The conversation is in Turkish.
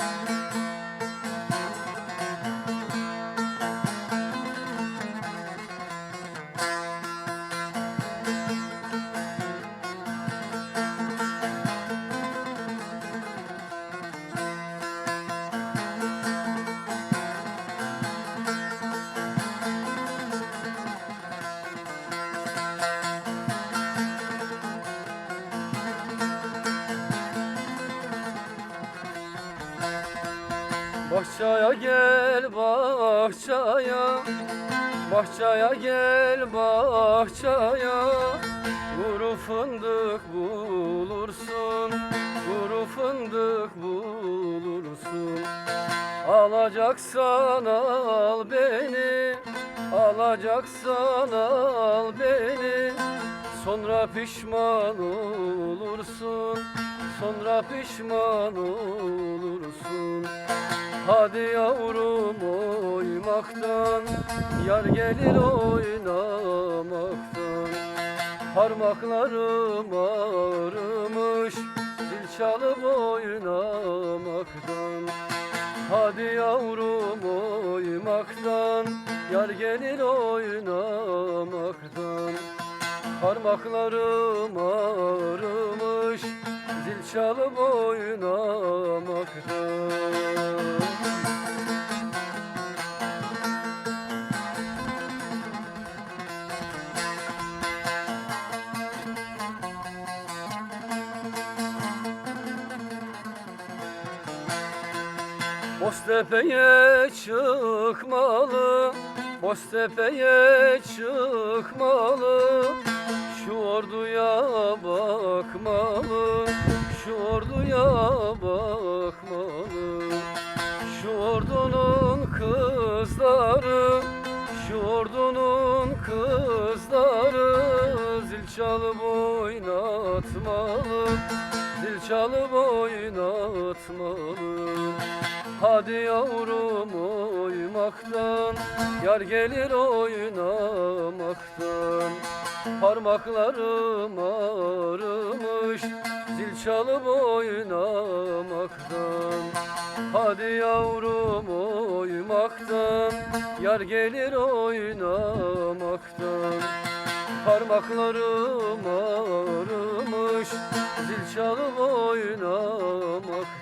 Bye. Bahçaya gel bahçaya. Bahçaya gel bahçaya. Kuru fındık bulursun. Kuru fındık bulursun. Alacaksan al beni. Alacaksan al beni. Sonra pişman olursun Sonra pişman olursun. Hadi yavrum oymaktan Yar gelir oynamaktan. Parmaklarım ağrımış Zil çalıp oynamaktan. Hadi yavrum oymaktan Yar gelir oynamaktan. Parmaklarım çalıp oynamaktan Boztepe'ye çıkmalı Boztepe'ye çıkmalı çalıp oynatmalı Zil çalıp oynatmalı. Hadi yavrum oymaktan Yar gelir oynamaktan. Parmaklarım ağrımış Zil çalıp oynamaktan. Hadi yavrum oymaktan Yar gelir oynamaktan Parmaklarım ağrımış Zil çalıp oynamaktan